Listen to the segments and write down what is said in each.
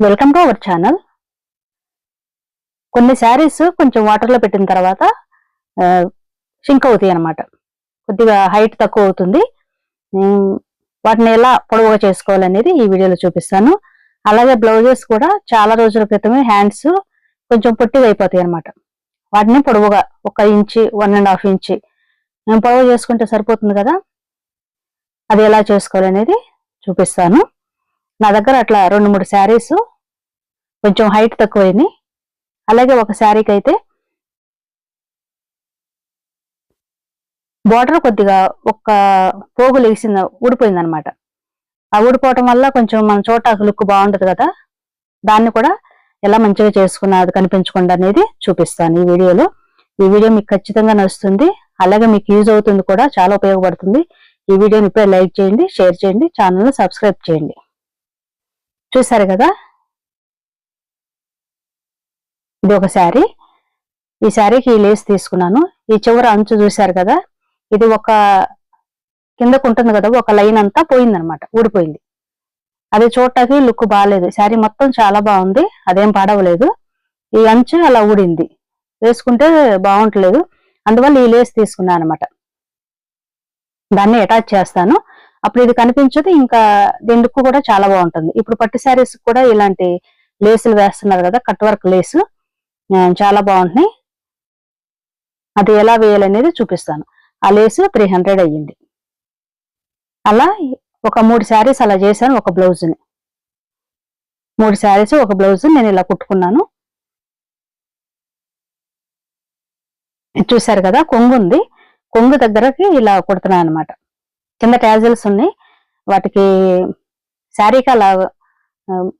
Welcome to our channel కొన్ని శారీస్ కొంచెం వాటర్లో పెట్టిన తర్వాత షింక్ అవుతాయి అన్నమాట. కొద్దిగా హైట్ తక్కువ అవుతుంది. వాటిని ఎలా పొడవుగా చేసుకోవాలనేది ఈ వీడియోలో చూపిస్తాను. అలాగే బ్లౌజెస్ కూడా చాలా రోజుల క్రితమే హ్యాండ్స్ కొంచెం పొట్టిగా అయిపోతాయి అనమాట వాటిని పొడవుగా ఒక inch one and half inch నేను పొడవు చేసుకుంటే సరిపోతుంది కదా? అది ఎలా చేసుకోవాలనేది చూపిస్తాను. నా దగ్గర అట్లా రెండు మూడు శారీస్ కొంచెం హైట్ తక్కువైంది అలాగే ఒక శారీకి అయితే బార్డర్ కొద్దిగా ఒక్క పోగు లేసింది ఊడిపోయింది అనమాట ఆ ఊడిపోవటం వల్ల కొంచెం మన చోట లుక్ బాగుంటుంది కదా. దాన్ని కూడా ఎలా మంచిగా చేసుకున్నా అది కనిపించకుండా అనేది చూపిస్తాను ఈ వీడియోలో. ఈ వీడియో మీకు ఖచ్చితంగా నచ్చుతుంది. అలాగే మీకు యూజ్ అవుతుంది కూడా చాలా ఉపయోగపడుతుంది. ఈ వీడియోని ఇప్పుడే లైక్ చేయండి షేర్ చేయండి ఛానల్ను సబ్స్క్రైబ్ చేయండి. చూసారు కదా? ఇది ఒక శారీ. ఈ శారీకి ఈ లేస్ తీసుకున్నాను. ఈ చివర అంచు చూశారు కదా? ఇది ఒక కిందకు ఉంటుంది కదా? ఒక లైన్ అంతా పోయిందనమాట. ఊడిపోయింది. అది చూడటానికి లుక్ బాగాలేదు శారీ మొత్తం చాలా బాగుంది. అదేం పాడవలేదు. ఈ అంచు అలా ఊడింది. వేసుకుంటే బాగుంటలేదు. అందువల్ల ఈ లేస్ తీసుకున్నాను అనమాట దాన్ని అటాచ్ చేస్తాను. అప్పుడు ఇది కనిపించదు ఇంకా దీని లుక్ కూడా చాలా బాగుంటుంది. ఇప్పుడు పట్టు శారీస్ కూడా ఇలాంటి లేసులు వేస్తున్నారు కదా కట్ వర్క్ లేసు. చాలా బాగుంటున్నాయి. అది ఎలా వేయాలనేది చూపిస్తాను. ఆ లేసు త్రీ హండ్రెడ్ అయ్యింది. అలా ఒక మూడు శారీస్ అలా చేశాను ఒక బ్లౌజ్ని. మూడు శారీస్ ఒక బ్లౌజ్ నేను ఇలా కుట్టుకున్నాను. చూశారు కదా కొంగు ఉంది. కొంగు దగ్గరకి ఇలా కుడుతున్నాను అనమాట కింద ట్యాజల్స్ ఉన్నాయి. వాటికి శారీకి అలా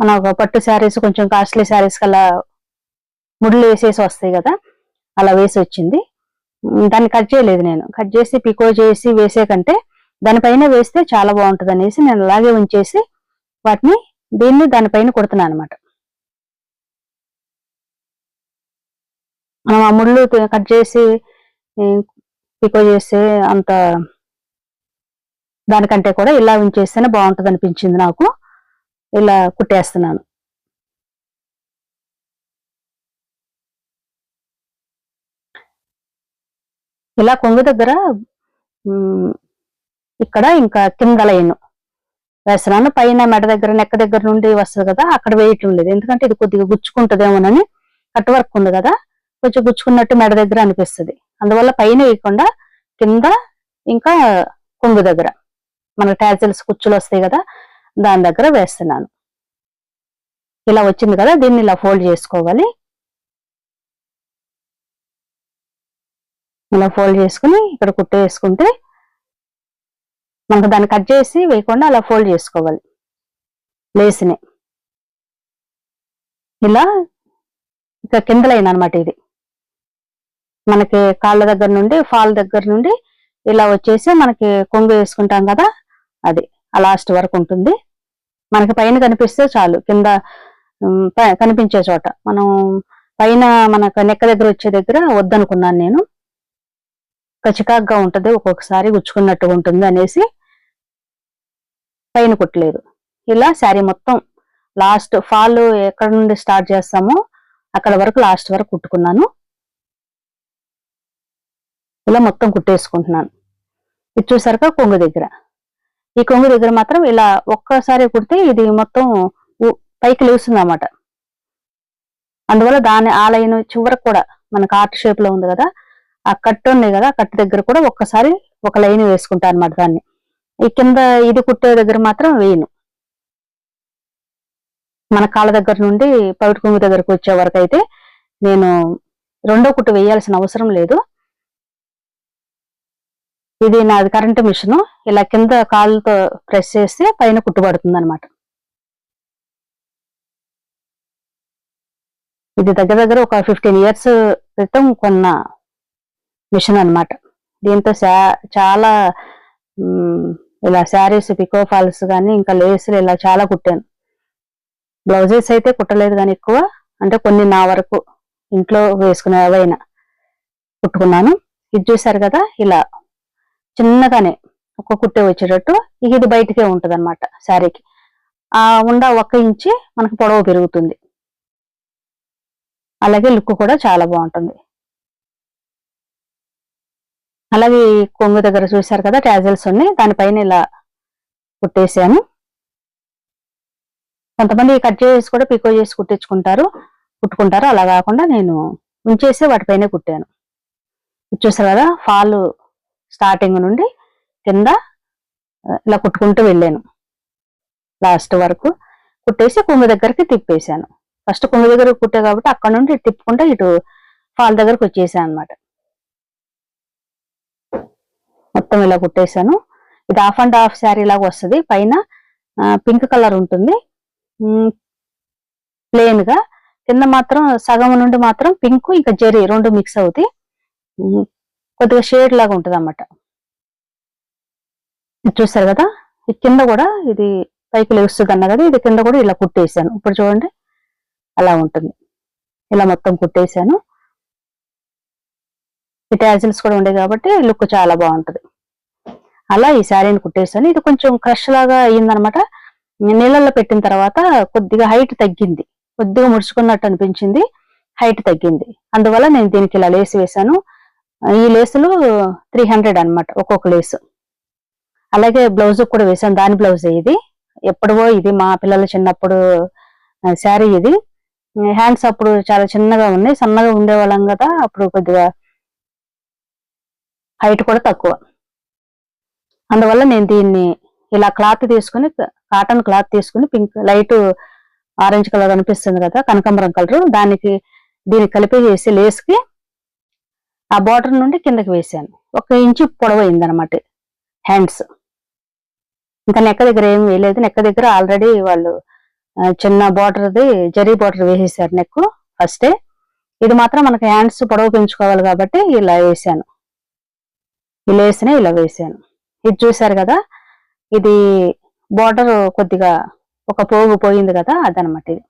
మన పట్టు శారీస్ కొంచెం కాస్ట్లీ శారీస్ అలా ముడులు వేసేసి వస్తాయి కదా అలా వేసి వచ్చింది. దాన్ని కట్ చేయలేదు నేను. కట్ చేసి పికో చేసి వేసే కంటే దానిపైన వేస్తే చాలా బాగుంటుంది అనేసి నేను అలాగే ఉంచేసి వాటిని దీన్ని దానిపైన కుడుతున్నాను అనమాట మనం ఆ ముళ్ళు కట్ చేసి పికో చేస్తే అంత దానికంటే కూడా ఇలా ఉంచేస్తేనే బాగుంటుంది అనిపించింది నాకు. ఇలా కుట్టేస్తున్నాను. ఇలా కొంగు దగ్గర ఇక్కడ ఇంకా కింద లైన్. వేస్తున్నాను. పైన మెడ దగ్గర నెక్క దగ్గర నుండి వస్తుంది కదా అక్కడ వేయటం లేదు ఎందుకంటే ఇది కొద్దిగా గుచ్చుకుంటుందేమోనని కట్ వర్క్ ఉంది కదా కొంచెం గుచ్చుకున్నట్టు మెడ దగ్గర అనిపిస్తుంది. అందువల్ల పైన వేయకుండా కింద ఇంకా కొంగు దగ్గర. మన టాజిల్స్ కుచ్చులు వస్తాయి కదా దాని దగ్గర వేస్తున్నాను. ఇలా వచ్చింది కదా దీన్ని ఇలా ఫోల్డ్ చేసుకోవాలి. ఇలా ఫోల్డ్ చేసుకుని ఇక్కడ కుట్టు వేసుకుంటే మనకు దాన్ని కట్ చేసి వేయకుండా అలా ఫోల్డ్ చేసుకోవాలి. లేసిని. ఇలా ఇక కింద లైన్ అనమాట ఇది. మనకి కాళ్ళ దగ్గర నుండి ఫాల్ దగ్గర నుండి ఇలా వచ్చేసి మనకి కొంగు వేసుకుంటాం కదా అది ఆ లాస్ట్ వరకు ఉంటుంది. మనకి పైన కనిపిస్తే చాలు కింద కనిపించే చోట. మనం పైన మనకు నెక్క దగ్గర వచ్చే దగ్గర వద్దనుకున్నాను నేను. కచికాగ్గా ఉంటుంది ఒక్కొక్కసారి గుచ్చుకున్నట్టుగా ఉంటుంది అనేసి పైన కుట్టలేదు. ఇలా శారీ మొత్తం లాస్ట్ ఫాల్ ఎక్కడ నుండి స్టార్ట్ చేస్తామో అక్కడ వరకు లాస్ట్ వరకు కుట్టుకున్నాను. ఇలా మొత్తం కుట్టేసుకుంటున్నాను. ఇది చూసారుగా కొంగు దగ్గర. ఈ కొంగు దగ్గర మాత్రం ఇలా ఒక్కసారి కుడితే ఇది మొత్తం పైకి లేస్తుంది అన్నమాట అందువల్ల దాని ఆ లైన్ చివరకు కూడా మనకు ఆర్ట్ షేప్లో ఉంది కదా ఆ కట్ ఉన్నాయి కదా కట్ దగ్గర కూడా ఒక్కసారి ఒక లైన్ వేసుకుంటా అనమాట దాన్ని. ఈ కింద ఇది కుట్టే దగ్గర మాత్రం వేయను. మన కాళ్ళ దగ్గర నుండి పవిటి కొంగు దగ్గరకు వచ్చే వరకు అయితే నేను రెండో కుట్టు వేయాల్సిన అవసరం లేదు. ఇది నాది కరెంటు మిషన్ ఇలా కింద కాళ్ళతో ప్రెస్ చేస్తే పైన కుట్టుబడుతుంది అనమాట ఇది దగ్గర దగ్గర ఒక ఫిఫ్టీన్ ఇయర్స్ క్రితం కొన్న మిషన్ అనమాట దీంతో శా- చాలా ఇలా శారీస్ పికో ఫాల్స్ కానీ ఇంకా లేసులు ఇలా చాలా కుట్టాను. బ్లౌజెస్ అయితే కుట్టలేదు కానీ ఎక్కువ. అంటే కొన్ని నా వరకు ఇంట్లో వేసుకునేవైనా కుట్టుకున్నాను. ఇది చూసారు కదా ఇలా చిన్నగానే ఒక కుట్టే వచ్చేటట్టు ఇది బయటకే ఉంటుంది అనమాట శారీకి. ఆ ఉండ ఒక్క ఇంచి మనకు పొడవు పెరుగుతుంది. అలాగే లుక్ కూడా చాలా బాగుంటుంది. అలాగే కొంగు దగ్గర చూశారు కదా ట్యాజల్స్ ఉన్నాయి. దానిపైన ఇలా కుట్టేసాను. కొంతమంది కట్ చేసి కూడా పికో చేసి కుట్టించుకుంటారు కుట్టుకుంటారు. అలా కాకుండా నేను ఉంచేసి వాటిపైనే కుట్టాను. చూసారు కదా ఫాల్ స్టార్టింగ్ నుండి కింద ఇలా కుట్టుకుంటూ వెళ్ళాను. లాస్ట్ వరకు కుట్టేసి కొంగు దగ్గరికి తిప్పేశాను. ఫస్ట్ కొంగు దగ్గర కుట్టే కాబట్టి అక్కడ నుండి ఇటు తిప్పుకుంటే ఇటు ఫాల్ దగ్గరకు వచ్చేసాను అనమాట మొత్తం ఇలా కుట్టేశాను. ఇది హాఫ్ అండ్ హాఫ్ శారీ లాగా వస్తుంది. పైన పింక్ కలర్ ఉంటుంది. ప్లేన్గా కింద మాత్రం సగం నుండి మాత్రం పింక్ ఇంకా జెరీ రెండు మిక్స్ అవుతాయి. కొద్దిగా షేడ్ లాగా ఉంటుంది అన్నమాట ఇది కదా? ఈ కింద కూడా ఇది పైకి లేస్తుంది అన్న కదా ఇది కింద కూడా ఇలా కుట్టేసాను. ఇప్పుడు చూడండి అలా ఉంటుంది. ఇలా మొత్తం కుట్టేసాను. ఈ ట్యాజిల్స్ కూడా ఉండే కాబట్టి లుక్ చాలా బాగుంటుంది. అలా ఈ శారీని కుట్టేసాను. ఇది కొంచెం క్రష్ లాగా అయ్యిందనమాట నీళ్ళల్లో పెట్టిన తర్వాత కొద్దిగా హైట్ తగ్గింది. కొద్దిగా ముడుచుకున్నట్టు అనిపించింది. హైట్ తగ్గింది. అందువల్ల నేను దీనికి ఇలా లేసి వేశాను ఈ లేసులు త్రీ హండ్రెడ్ అనమాట ఒక్కొక్క లేసు. అలాగే బ్లౌజ్ కూడా వేసాను దాని బ్లౌజ్ ఇది. ఎప్పుడో ఇది మా పిల్లలు చిన్నప్పుడు శారీ ఇది. హ్యాండ్స్ అప్పుడు చాలా చిన్నగా ఉన్నాయి సన్నగా ఉండేవాళ్ళం కదా అప్పుడు కొద్దిగా హైట్ కూడా తక్కువ. అందువల్ల నేను దీన్ని ఇలా క్లాత్ తీసుకుని కాటన్ క్లాత్ తీసుకుని పింక్ లైట్ ఆరెంజ్ కలర్ అనిపిస్తుంది కదా కనకాంబరం కలర్ దానికి దీన్ని కలిపి వేసి లేస్కి ఆ బార్డర్ నుండి కిందకి వేసాను ఒక ఇంచు పొడవైంది అనమాట హ్యాండ్స్ ఇంకా నెక్క దగ్గర ఏం వేయలేదు. నెక్క దగ్గర ఆల్రెడీ వాళ్ళు చిన్న బార్డర్ది జరీ బార్డర్ వేసేసారు నెక్ ఫస్టే ఇది మాత్రం మనకి హ్యాండ్స్ పొడవు పెంచుకోవాలి కాబట్టి ఇలా వేసాను ఇలా వేసిన ఇలా వేసాను ఇది చూసారు కదా ఇది బార్డర్ కొద్దిగా ఒక పోగు పోయింది కదా అదనమాట ఇది.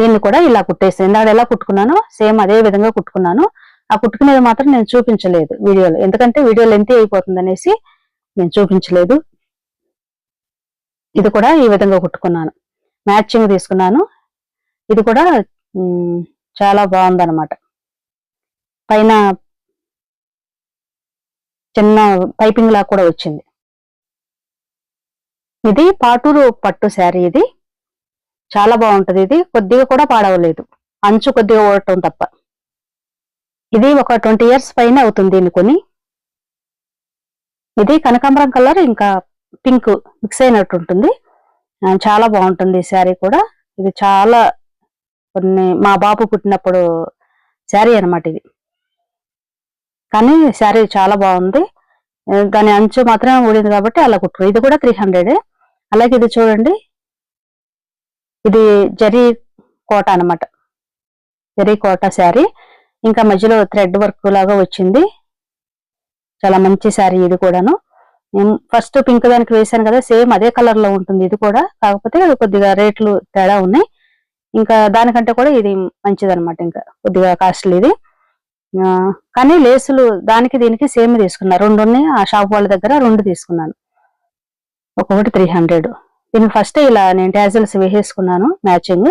దీన్ని కూడా ఇలా కుట్టేసాను ఇందాక ఎలా కుట్టుకున్నానో సేమ్ అదే విధంగా కుట్టుకున్నాను. ఆ కుట్టుకునేది మాత్రం నేను చూపించలేదు వీడియోలో. ఎందుకంటే వీడియో లెంత్ అయిపోతుంది అనేసి నేను చూపించలేదు. ఇది కూడా ఈ విధంగా కుట్టుకున్నాను. మ్యాచింగ్ తీసుకున్నాను. ఇది కూడా చాలా బాగుందన్నమాట. పైన చిన్న పైపింగ్ లా కూడా వచ్చింది. ఇది పాటూరు పట్టు శారీ ఇది. చాలా బాగుంటుంది ఇది. కొద్దిగా కూడా పాడవలేదు. అంచు కొద్దిగా ఓడటం తప్ప. ఇది ఒక ట్వంటీ ఇయర్స్ పైన అవుతుంది దీన్ని కొని ఇది కనకాంబరం కలర్ ఇంకా పింక్ మిక్స్ అయినట్టు ఉంటుంది. చాలా బాగుంటుంది ఈ శారీ కూడా. ఇది చాలా కొన్ని మా బాబు పుట్టినప్పుడు శారీ అనమాట ఇది. కానీ శారీ చాలా బాగుంది. దాని అంచు మాత్రమే ఊడింది కాబట్టి అలా కుట్టు ఇది కూడా త్రీ హండ్రెడ్ అలాగే ఇది చూడండి. ఇది జరీ కోట అన్నమాట. జరీ కోట శారీ. ఇంకా మధ్యలో థ్రెడ్ వర్క్ లాగా వచ్చింది. చాలా మంచి శారీ ఇది కూడాను. ఫస్ట్ పింక్ దానికి వేసాను కదా సేమ్ అదే కలర్లో ఉంటుంది ఇది కూడా. కాకపోతే కొద్దిగా రేట్లు తేడా ఉన్నాయి. ఇంకా దానికంటే కూడా ఇది మంచిది అనమాట ఇంకా. కొద్దిగా కాస్ట్లీ ఇది. కానీ లేసులు దానికి దీనికి సేమ్ తీసుకున్నా. రెండు ఉన్నాయి. ఆ షాప్ వాళ్ళ దగ్గర రెండు తీసుకున్నాను. ఒక్కొక్కటి త్రీ హండ్రెడ్ నేను ఫస్ట్ ఇలా నేను ట్యాజల్స్ వేసేసుకున్నాను మ్యాచింగ్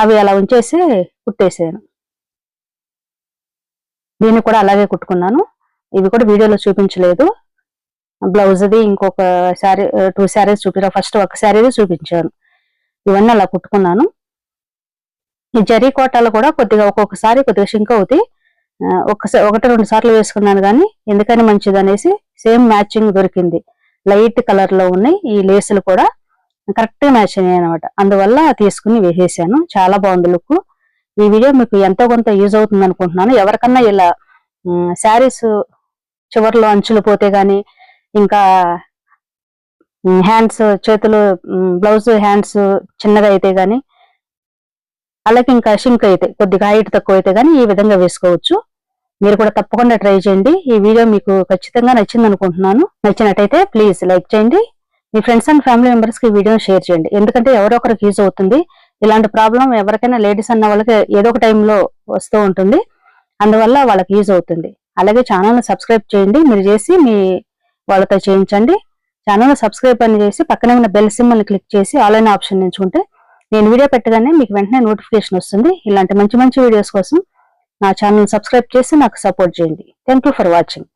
అవి అలా ఉంచేసి కుట్టేసాను. దీన్ని కూడా అలాగే కుట్టుకున్నాను. ఇవి కూడా వీడియోలో చూపించలేదు. బ్లౌజ్ది ఇంకొక శారీ టూ శారీస్ చూపించాను ఫస్ట్ ఒక శారీ చూపించాను. ఇవన్నీ అలా కుట్టుకున్నాను. ఈ జరీ కోటాలు కూడా కొద్దిగా ఒక్కొక్కసారి కొద్దిగా షింక్ అవుతాయి. ఒకసారి ఒకటి రెండు సార్లు వేసుకున్నాను కానీ ఎందుకని మంచిది అనేసి సేమ్ మ్యాచింగ్ దొరికింది. లైట్ కలర్లో ఉన్నాయి. ఈ లేసులు కూడా కరెక్ట్ మ్యాచ్ అయ్యాయి అనమాట అందువల్ల తీసుకుని వేసేసాను. చాలా బాగుంది లుక్. ఈ వీడియో మీకు ఎంతో కొంత యూజ్ అవుతుంది అనుకుంటున్నాను. ఎవరికన్నా ఇలా శారీస్ చివర్లో అంచులు పోతే గాని ఇంకా హ్యాండ్స్ చేతులు బ్లౌజ్ హ్యాండ్స్ చిన్నగా అయితే గాని అలాగే ఇంకా షింక్ అయితే కొద్దిగా హైట్ తక్కువ అయితే గానీ ఈ విధంగా వేసుకోవచ్చు. మీరు కూడా తప్పకుండా ట్రై చేయండి. ఈ వీడియో మీకు ఖచ్చితంగా నచ్చింది అనుకుంటున్నాను. నచ్చినట్టయితే ప్లీజ్ లైక్ చేయండి. మీ ఫ్రెండ్స్ అండ్ ఫ్యామిలీ మెంబర్స్కి వీడియోని షేర్ చేయండి. ఎందుకంటే ఎవరో ఒకరికి యూజ్ అవుతుంది. ఇలాంటి ప్రాబ్లం ఎవరికైనా లేడీస్ అన్న వాళ్ళకి ఏదో ఒక టైంలో వస్తూ ఉంటుంది. అందువల్ల వాళ్ళకి యూజ్ అవుతుంది. అలాగే ఛానల్ని సబ్స్క్రైబ్ చేయండి. మీరు చేసి మీ వాళ్ళతో చేయించండి. ఛానల్ని సబ్స్క్రైబ్ అని చేసి పక్కనే ఉన్న బెల్ సింబల్ని క్లిక్ చేసి ఆన్లైన్ ఆప్షన్ ఎంచుకుంటే నేను వీడియో పెట్టగానే మీకు వెంటనే నోటిఫికేషన్ వస్తుంది. ఇలాంటి మంచి మంచి వీడియోస్ కోసం నా ఛానల్ సబ్స్క్రైబ్ చేసి నాకు సపోర్ట్ చేయండి. Thank for watching